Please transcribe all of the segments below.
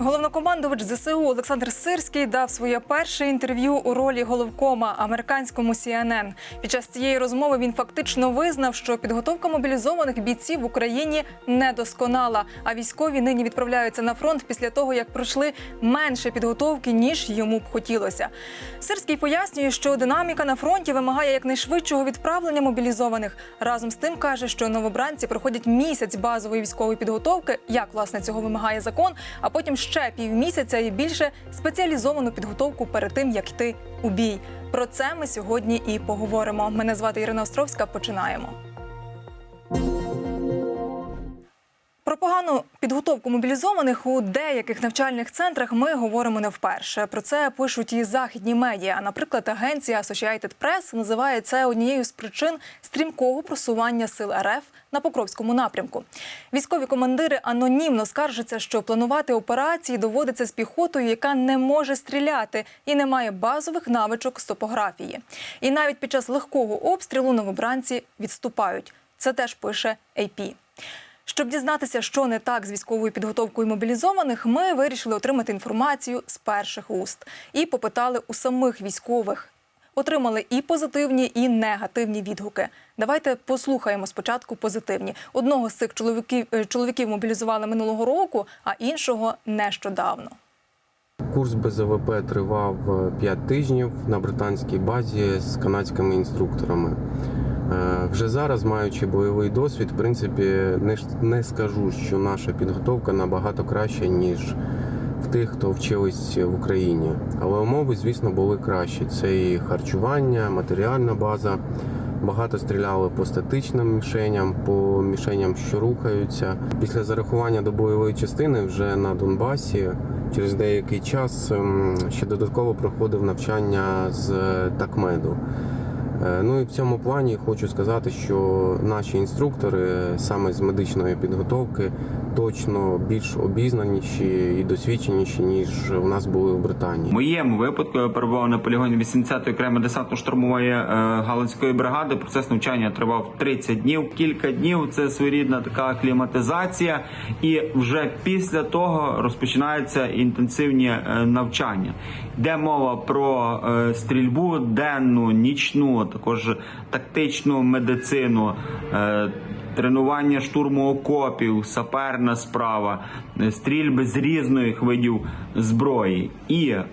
Головнокомандувач ЗСУ Олександр Сирський дав своє перше інтерв'ю у ролі головкома американському CNN. Під час цієї розмови він фактично визнав, що підготовка мобілізованих бійців в Україні недосконала, а військові нині відправляються на фронт після того, як пройшли менше підготовки ніж йому б хотілося. Сирський пояснює, що динаміка на фронті вимагає якнайшвидшого відправлення мобілізованих. Разом з тим каже, що новобранці проходять місяць базової військової підготовки, як власне цього вимагає закон, а потім ще півмісяця і більше спеціалізовану підготовку перед тим, як йти у бій. Про це ми сьогодні і поговоримо. Мене звати Ірина Островська. Починаємо. Про погану підготовку мобілізованих у деяких навчальних центрах ми говоримо не вперше. Про це пишуть і західні медіа. Наприклад, агенція Associated Press називає це однією з причин стрімкого просування сил РФ на Покровському напрямку. Військові командири анонімно скаржаться, що планувати операції доводиться з піхотою, яка не може стріляти і не має базових навичок з топографії. І навіть під час легкого обстрілу новобранці відступають. Це теж пише AP. Щоб дізнатися, що не так з військовою підготовкою мобілізованих, ми вирішили отримати інформацію з перших уст і попитали у самих військових. Отримали і позитивні, і негативні відгуки. Давайте послухаємо спочатку позитивні. Одного з цих чоловіків, е, чоловіків мобілізували минулого року, а іншого нещодавно. Курс БЗВП тривав 5 тижнів на британській базі з канадськими інструкторами. Е, Вже зараз, маючи бойовий досвід, в принципі, не, скажу, що наша підготовка набагато краща, ніж в тих, хто вчились в Україні. Але умови, звісно, були кращі. Це і харчування, матеріальна база. Багато стріляли по статичним мішеням, по мішеням, що рухаються. Після зарахування до бойової частини вже на Донбасі через деякий час ем, ще додатково проходив навчання з такмеду. Е, Ну і в цьому плані хочу сказати, що наші інструктори саме з медичної підготовки точно більш обізнаніші і досвідченіші, ніж у нас були в Британії. моєму випадку я перебував на полігоні 80-ї окремої десантно-штурмової е, галицької бригади. Процес навчання тривав 30 днів. Кілька днів це своєрідна така акліматизація, і вже після того розпочинаються інтенсивні е, навчання. Йде мова про е, стрільбу денну, нічну, також тактичну медицину. е, Тренування штурму окопів, саперна справа, е, стрільби з різних видів зброї, і е,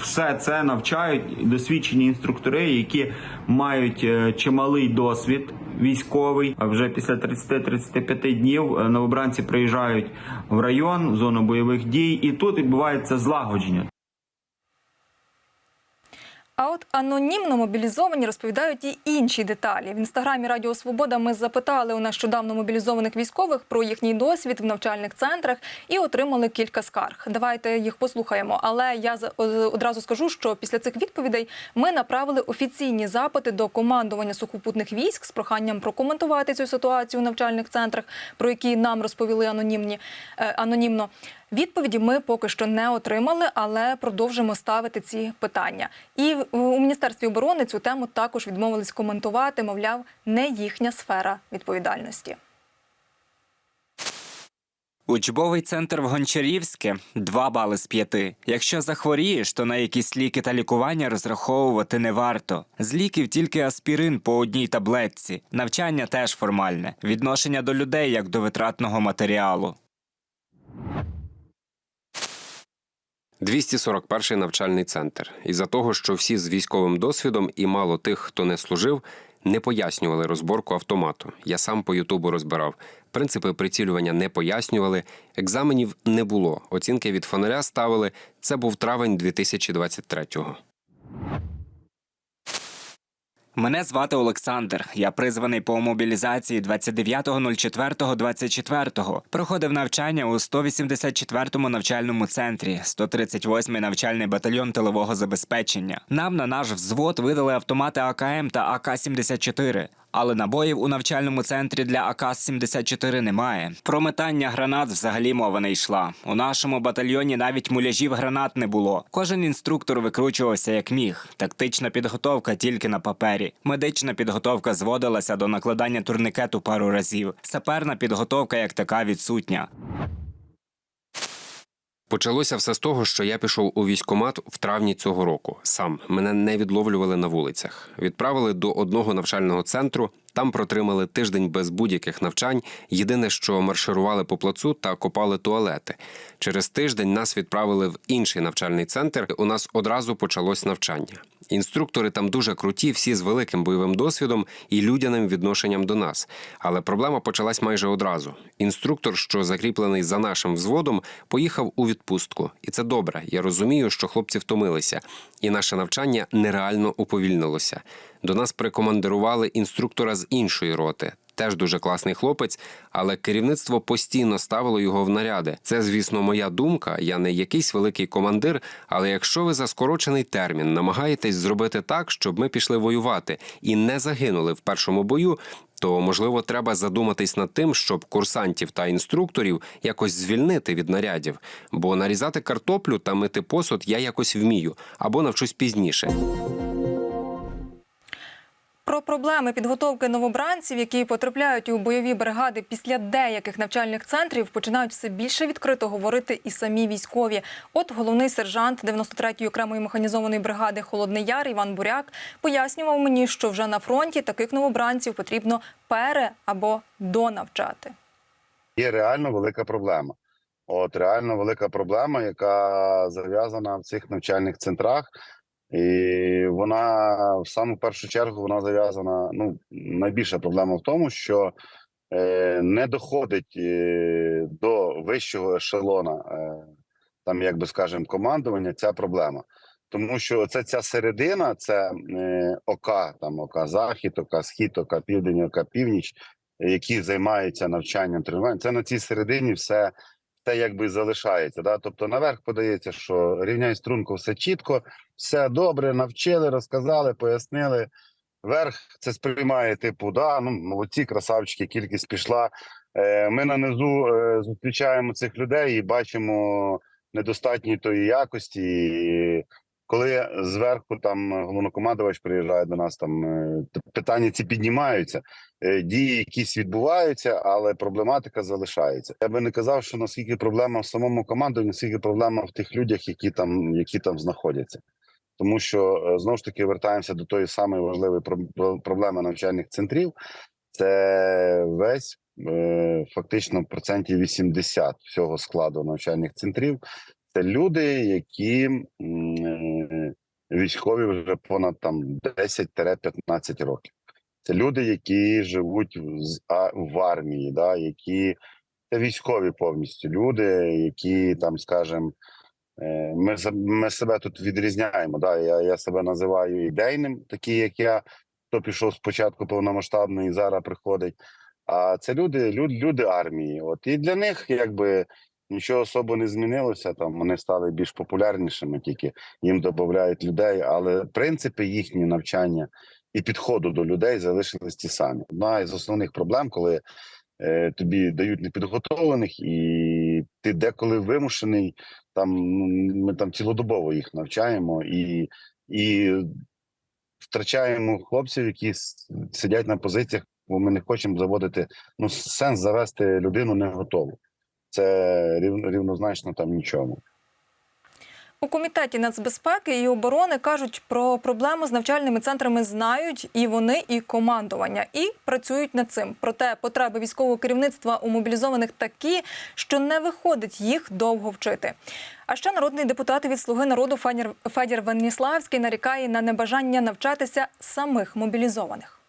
все це навчають досвідчені інструктори, які мають е, чималий досвід військовий. А вже після 30-35 днів е, новобранці приїжджають в район, в зону бойових дій, і тут відбувається злагодження. А от анонімно мобілізовані розповідають і інші деталі. В інстаграмі Радіо Свобода ми запитали у нещодавно мобілізованих військових про їхній досвід в навчальних центрах і отримали кілька скарг. Давайте їх послухаємо. Але я одразу скажу, що після цих відповідей ми направили офіційні запити до командування сухопутних військ з проханням прокоментувати цю ситуацію у навчальних центрах, про які нам розповіли анонімні е, анонімно. Відповіді ми поки що не отримали, але продовжимо ставити ці питання. І у міністерстві оборони цю тему також відмовились коментувати. Мовляв, не їхня сфера відповідальності. Учбовий центр в Гончарівське 2 бали з 5. Якщо захворієш, то на якісь ліки та лікування розраховувати не варто. З ліків тільки аспірин по одній таблетці. Навчання теж формальне. Відношення до людей як до витратного матеріалу. 241 навчальний центр. Із-за того, що всі з військовим досвідом і мало тих, хто не служив, не пояснювали розборку автомату. Я сам по Ютубу розбирав. Принципи прицілювання не пояснювали, екзаменів не було. Оцінки від фонаря ставили. Це був травень 2023-го. Мене звати Олександр. Я призваний по мобілізації 29.04.24. Проходив навчання у 184-му навчальному центрі, 138-й навчальний батальйон тилового забезпечення. Нам на наш взвод видали автомати АКМ та АК-74. Але набоїв у навчальному центрі для АК-74 немає. Про метання гранат взагалі мова не йшла. У нашому батальйоні навіть муляжів гранат не було. Кожен інструктор викручувався як міг. Тактична підготовка тільки на папері. Медична підготовка зводилася до накладання турникету пару разів. Саперна підготовка як така відсутня. Почалося все з того, що я пішов у військкомат в травні цього року. Сам мене не відловлювали на вулицях. Відправили до одного навчального центру. Там протримали тиждень без будь-яких навчань. Єдине, що марширували по плацу та копали туалети. Через тиждень нас відправили в інший навчальний центр. У нас одразу почалось навчання. Інструктори там дуже круті, всі з великим бойовим досвідом і людяним відношенням до нас. Але проблема почалась майже одразу. Інструктор, що закріплений за нашим взводом, поїхав у відпустку, і це добре. Я розумію, що хлопці втомилися, і наше навчання нереально уповільнилося. До нас прикомандирували інструктора з іншої роти. Теж дуже класний хлопець, але керівництво постійно ставило його в наряди. Це, звісно, моя думка. Я не якийсь великий командир. Але якщо ви за скорочений термін намагаєтесь зробити так, щоб ми пішли воювати і не загинули в першому бою, то можливо треба задуматись над тим, щоб курсантів та інструкторів якось звільнити від нарядів, бо нарізати картоплю та мити посуд я якось вмію або навчусь пізніше. Про проблеми підготовки новобранців, які потрапляють у бойові бригади після деяких навчальних центрів, починають все більше відкрито говорити і самі військові. От головний сержант 93-ї окремої механізованої бригади Холодний Яр Іван Буряк пояснював мені, що вже на фронті таких новобранців потрібно пере або донавчати. є реально велика проблема. От реально велика проблема, яка зав'язана в цих навчальних центрах, і вона в саму першу чергу вона зав'язана. Ну найбільша проблема в тому, що е, не доходить е, до вищого ешелона, е, там, як би скажемо, командування. Ця проблема. Тому що це ця середина, це е, ОК, там ОК Захід, ОК Схід, ОК Південь, ОК Північ, які займаються навчанням тренуванням. Це на цій середині все, все якби залишається. Да? Тобто наверх подається, що рівняй струнку все чітко, все добре, навчили, розказали, пояснили. Верх це сприймає, типу, да, ну молодці, красавчики, кількість пішла. Е, ми на низу е, зустрічаємо цих людей і бачимо недостатньої тої якості. І коли зверху там головнокомандувач приїжджає до нас, там е, питання ці піднімаються, е, дії якісь відбуваються, але проблематика залишається. Я би не казав, що наскільки проблема в самому командуванні, наскільки проблема в тих людях, які там, які там знаходяться. Тому що е, знову ж таки вертаємося до тої самої важливої про- про- проблеми навчальних центрів. Це весь е, фактично процентів 80 всього складу навчальних центрів. Це люди, які е, військові вже понад там 10-15 років. Це люди, які живуть в, армії, да, які це військові повністю люди, які там, скажімо, е, ми, ми себе тут відрізняємо. Да? Я, я себе називаю ідейним, такий як я, хто пішов спочатку повномасштабно і зараз приходить. А це люди, люди, люди армії. От і для них якби нічого особо не змінилося. Там вони стали більш популярнішими, тільки їм додають людей, але принципи їхні навчання і підходу до людей залишились ті самі. Одна із основних проблем, коли е, тобі дають непідготовлених, і ти деколи вимушений. Там ми там цілодобово їх навчаємо і, і втрачаємо хлопців, які сидять на позиціях, бо ми не хочемо заводити. Ну, сенс завести людину не готову. Це рівнозначно там нічому. У комітеті нацбезпеки і оборони кажуть про проблему з навчальними центрами знають і вони, і командування, і працюють над цим. Проте потреби військового керівництва у мобілізованих такі, що не виходить їх довго вчити. А ще народний депутат від слуги народу Федір, Веніславський нарікає на небажання навчатися самих мобілізованих.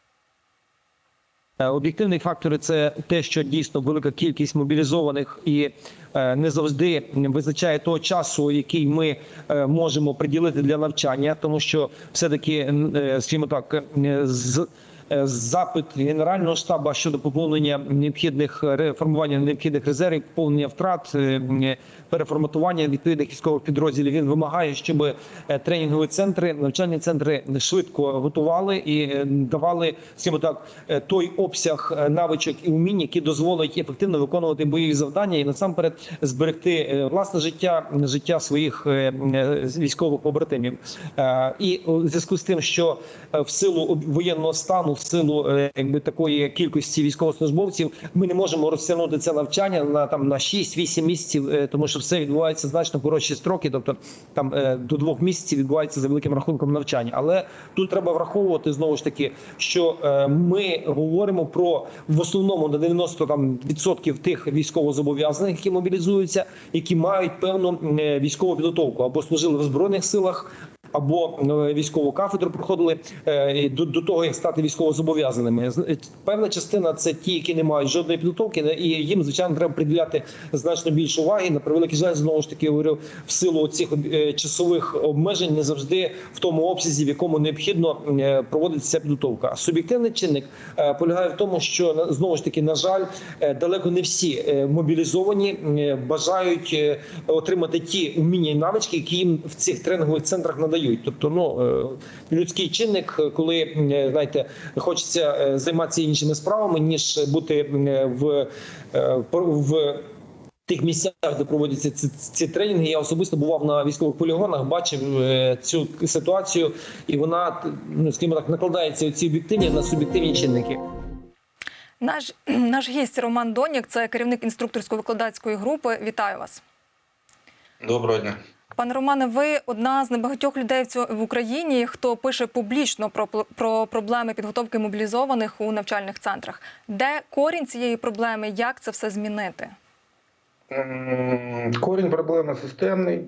Е, Об'єктивні фактори це те, що дійсно велика кількість мобілізованих і е, не завжди визначає того часу, який ми е, можемо приділити для навчання, тому що все-таки, е, скажімо так, з Запит генерального штабу щодо поповнення необхідних ре- формування необхідних резервів, поповнення втрат, е, е, переформатування відповідних військових підрозділів. Він вимагає, щоб е, тренінгові центри, навчальні центри швидко готували і е, давали, скажімо так, е, той обсяг е, навичок і умінь, які дозволять ефективно виконувати бойові завдання і насамперед зберегти е, власне життя, життя своїх е, е, військових побратимів. Е, І у зв'язку з тим, що е, в силу воєнного стану, силу е, якби такої кількості військовослужбовців ми не можемо розтягнути це навчання на там на 6-8 місяців, е, тому що все відбувається значно коротші строки, тобто там е, до двох місяців відбувається за великим рахунком навчання. Але тут треба враховувати знову ж таки, що ми говоримо про в основному на 90 там відсотків тих військовозобов'язаних, які мобілізуються, які мають певну військову підготовку або служили в збройних силах. Або е, військову кафедру проходили е, до, до того, як стати військовозобов'язаними. Е, Певна частина це ті, які не мають жодної підготовки, і їм звичайно треба приділяти значно більше уваги. На превеликий жаль, знову ж таки говорю, в силу цих часових обмежень не завжди в тому обсязі, в якому необхідно проводиться підготовка. Суб'єктивний чинник полягає в тому, що знову ж таки, на жаль, далеко не всі мобілізовані бажають отримати ті уміння і навички, які їм в цих тренінгових центрах надають. Тобто, ну е, людський чинник, е, коли е, знаєте, хочеться займатися іншими справами, ніж бути в, в тих місцях, де проводяться ці, ці тренінги. Я особисто бував на військових полігонах, бачив е, цю ситуацію, і вона ну, скажімо так накладається ці об'єктивні на суб'єктивні чинники. Наш наш гість Роман Донік, це керівник інструкторсько-викладацької групи. Вітаю вас. Доброго дня. Пане Романе, ви одна з небагатьох людей в Україні, хто пише публічно про, про проблеми підготовки мобілізованих у навчальних центрах. Де корінь цієї проблеми? Як це все змінити? Корінь проблеми системний,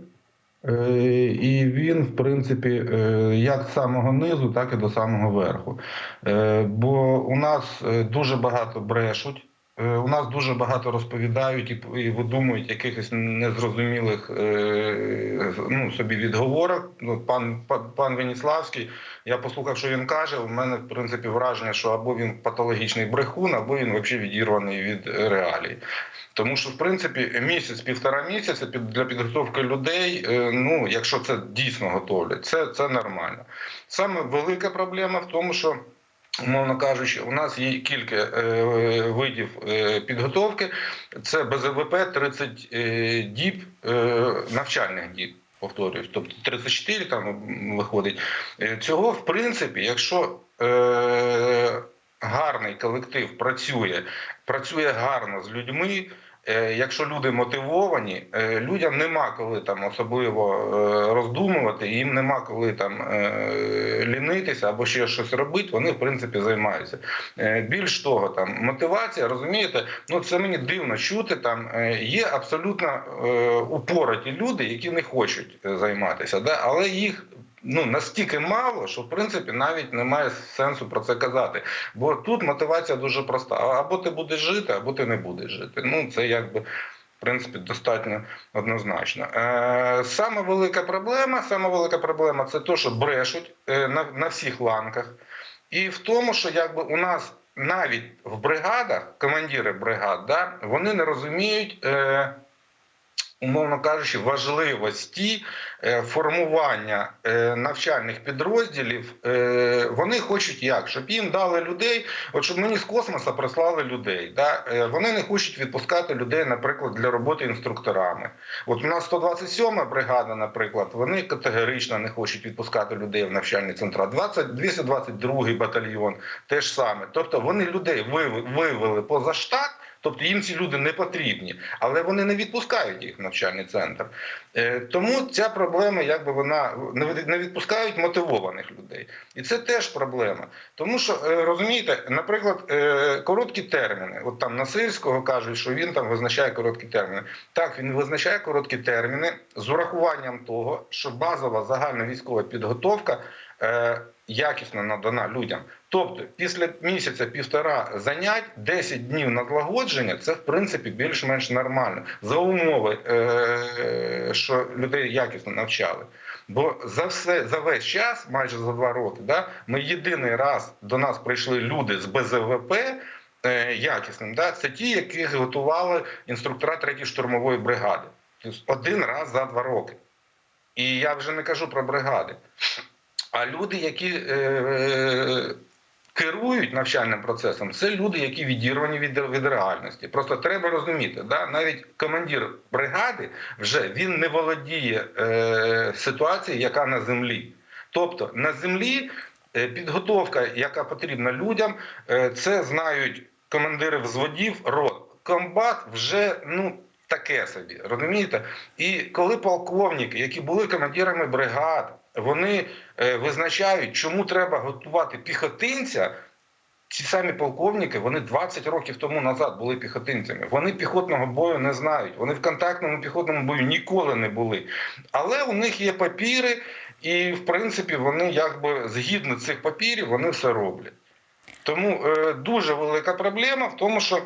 е, і він, в принципі, е, як з самого низу, так і до самого верху. Е, Бо у нас дуже багато брешуть. Е, У нас дуже багато розповідають і, видумують якихось незрозумілих е, ну, собі відговорок. Ну, пан, пан, Веніславський, я послухав, що він каже. У мене в принципі враження, що або він патологічний брехун, або він взагалі відірваний від реалій. Тому що, в принципі, місяць-півтора місяця під для підготовки людей, е, ну якщо це дійсно готовлять, це, це нормально. Саме велика проблема в тому, що. Умовно кажучи, у нас є кілька е, видів е, підготовки. Це БЗВП 30 е, діб е, навчальних діб. Повторюсь, тобто 34 там виходить. Е, Цього, в принципі, якщо е, гарний колектив працює, працює гарно з людьми. Е, Якщо люди мотивовані, е, людям нема коли там особливо е, роздумувати, їм нема коли там лінитися або ще щось робити. Вони в принципі займаються. Більш того, там мотивація, розумієте, ну це мені дивно чути. Там є абсолютно упораті люди, які не хочуть займатися, да? але їх ну настільки мало, що в принципі навіть немає сенсу про це казати. Бо тут мотивація дуже проста: або ти будеш жити, або ти не будеш жити. Ну це якби. В принципі, достатньо однозначно. Е, саме велика проблема, саме велика проблема це те, що брешуть е, на, на всіх ланках. І в тому, що якби у нас навіть в бригадах, командири бригад, да, вони не розуміють. Е, умовно кажучи, важливості е, формування е, навчальних підрозділів. Е, Вони хочуть як? Щоб їм дали людей, от щоб мені з космосу прислали людей. Да? Вони не хочуть відпускати людей, наприклад, для роботи інструкторами. От у нас 127 бригада, наприклад, вони категорично не хочуть відпускати людей в навчальні центра. 20, 222 батальйон теж саме. Тобто вони людей вив- вивели поза штат. Тобто їм ці люди не потрібні, але вони не відпускають їх в навчальний центр. Е, Тому ця проблема, якби вона не від- не відпускають мотивованих людей, і це теж проблема. Тому що е, розумієте, наприклад, е, короткі терміни. От там Насильського кажуть, що він там визначає короткі терміни. Так, він визначає короткі терміни з урахуванням того, що базова загальна військова підготовка. Якісно надана людям. Тобто, після місяця-півтора занять 10 днів на злагодження це в принципі більш-менш нормально за умови, е- що людей якісно навчали. Бо за все за весь час, майже за два роки, да, ми єдиний раз до нас прийшли люди з БЗВП. е, Якісним, да, це ті, яких готували інструктора 3-ї штурмової бригади. Тобто один раз за два роки. І я вже не кажу про бригади. А люди, які е, керують навчальним процесом, це люди, які відірвані від, від реальності. Просто треба розуміти, да? навіть командир бригади вже він не володіє е, ситуацією, яка на землі. Тобто на землі Е, Підготовка, яка потрібна людям, е, це знають командири взводів, рот. Комбат вже ну таке собі, розумієте? І коли полковники, які були командирами бригад, вони е, визначають, чому треба готувати піхотинця. Ці самі полковники, вони 20 років тому назад були піхотинцями. Вони піхотного бою не знають. Вони в контактному піхотному бою ніколи не були. Але у них є папіри, і в принципі вони якби згідно цих папірів вони все роблять. Тому е, дуже велика проблема в тому, що,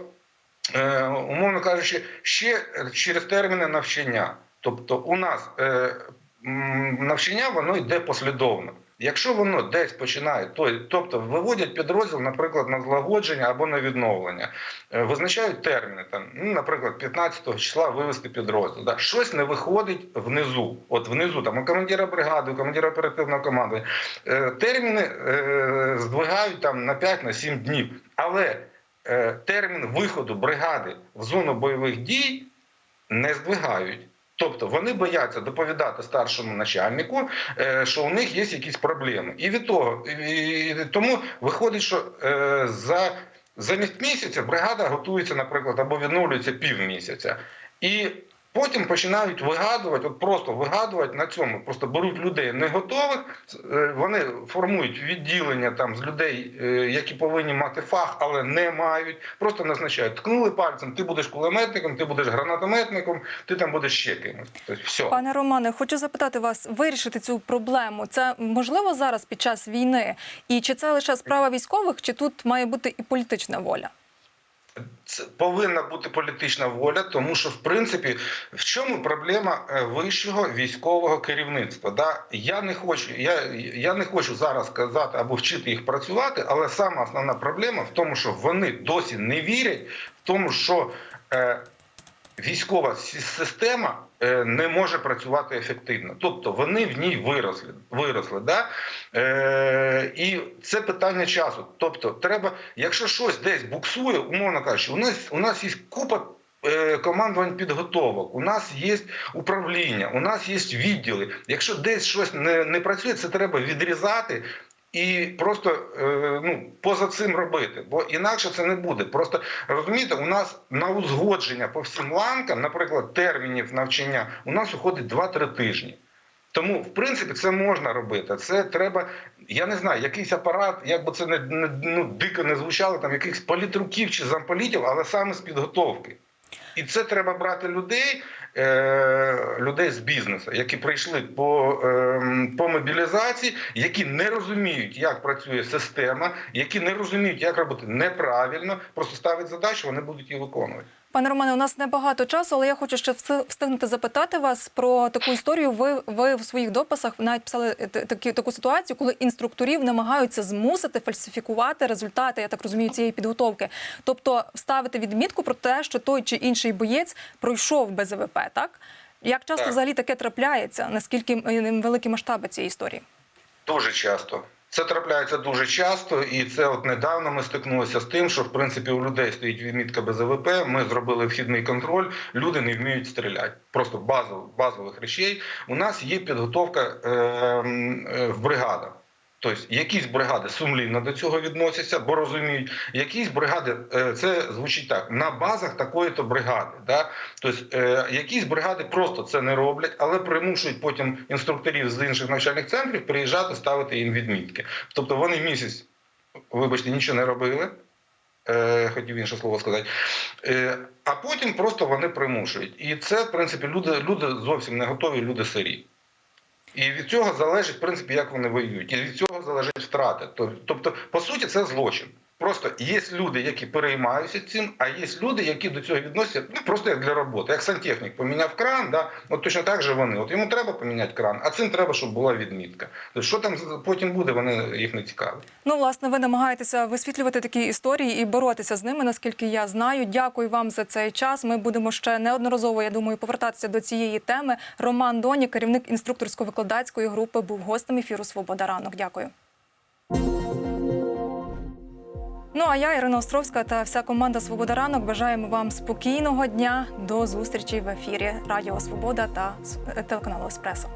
е, умовно кажучи, ще через терміни навчання. Тобто, у нас е, навчання воно йде послідовно. Якщо воно десь починає, то, тобто виводять підрозділ, наприклад, на злагодження або на відновлення, е, визначають терміни, там, ну, наприклад, 15 числа вивести підрозділ. Да? Щось не виходить внизу. От внизу, там, у командира бригади, у командира оперативного команди. Е, терміни е, здвигають там, на 5-7 днів. Але термін виходу бригади в зону бойових дій не здвигають. Тобто вони бояться доповідати старшому начальнику, е, що у них є якісь проблеми. І від того, і тому виходить, що е, за замість місяця бригада готується, наприклад, або відновлюється півмісяця. І потім починають вигадувати, от просто вигадувати на цьому. Просто беруть людей не готових, е, вони формують відділення там з людей, е, які повинні мати фах, але не мають. Просто назначають, ткнули пальцем, ти будеш кулеметником, ти будеш гранатометником, ти там будеш ще кимось. Тобто, все. Пане Романе, хочу запитати вас, вирішити цю проблему. Це можливо зараз під час війни? І чи це лише справа військових, чи тут має бути і політична воля? Це повинна бути політична воля, тому що в принципі в чому проблема е, вищого військового керівництва? Да? Я не хочу, я, я не хочу зараз казати або вчити їх працювати, але сама основна проблема в тому, що вони досі не вірять в тому, що е, військова система е, не може працювати ефективно. Тобто вони в ній виросли. виросли да? е, і це питання часу. Тобто, треба, якщо щось десь буксує, умовно кажучи, у нас, у нас є купа. е, Командувань підготовок, у нас є управління, у нас є відділи. Якщо десь щось не, не працює, це треба відрізати і просто е, ну, поза цим робити, бо інакше це не буде. Просто розумієте, у нас на узгодження по всім ланкам, наприклад, термінів навчання, у нас уходить 2-3 тижні. Тому, в принципі, це можна робити. Це треба, я не знаю, якийсь апарат, як би це не, не ну, дико не звучало, там якихось політруків чи замполітів, але саме з підготовки. І це треба брати людей, е, людей з бізнесу, які прийшли по, е, по мобілізації, які не розуміють, як працює система, які не розуміють, як робити неправильно, просто ставить задачу, вони будуть її виконувати. Пане Романе, у нас небагато часу, але я хочу ще вс- встигнути запитати вас про таку історію. Ви, ви в своїх дописах навіть писали е, такі, таку ситуацію, коли інструкторів намагаються змусити фальсифікувати результати, я так розумію, цієї підготовки. Тобто вставити відмітку про те, що той чи інший боєць пройшов БЗВП, так? Як часто Так. взагалі таке трапляється? Наскільки е, великі масштаби цієї історії? Дуже часто. Це трапляється дуже часто, і це от недавно ми стикнулися з тим, що в принципі у людей стоїть відмітка без ВП. Ми зробили вхідний контроль. Люди не вміють стріляти. Просто базових базових речей. У нас є підготовка е, е, в бригадах. Тобто якісь бригади сумлінно до цього відносяться, бо розуміють, якісь бригади е, це звучить так на базах такої-то бригади. Да? Тобто якісь бригади просто це не роблять, але примушують потім інструкторів з інших навчальних центрів приїжджати, ставити їм відмітки. Тобто вони місяць, вибачте, нічого не робили. Е, хотів інше слово сказати, а потім просто вони примушують. І це, в принципі, люди, люди зовсім не готові, люди сирі. І від цього залежить, в принципі, як вони воюють. І від цього залежить втрати. Тоб- Тобто, по суті, це злочин. Просто є люди, які переймаються цим, а є люди, які до цього відносяться ну, просто як для роботи. Як сантехнік поміняв кран, да? от точно так же вони. От йому треба поміняти кран, а цим треба, щоб була відмітка. Що там потім буде, вони їх не цікавить. Ну, власне, ви намагаєтеся висвітлювати такі історії і боротися з ними, наскільки я знаю. Дякую вам за цей час. Ми будемо ще неодноразово, я думаю, повертатися до цієї теми. Роман Доні, керівник інструкторсько-викладацької групи, був гостем ефіру Свобода ранок. Дякую. Ну а я, Ірина Островська та вся команда Свобода ранок бажаємо вам спокійного дня. До зустрічі в ефірі Радіо Свобода та телеканалу Еспресо.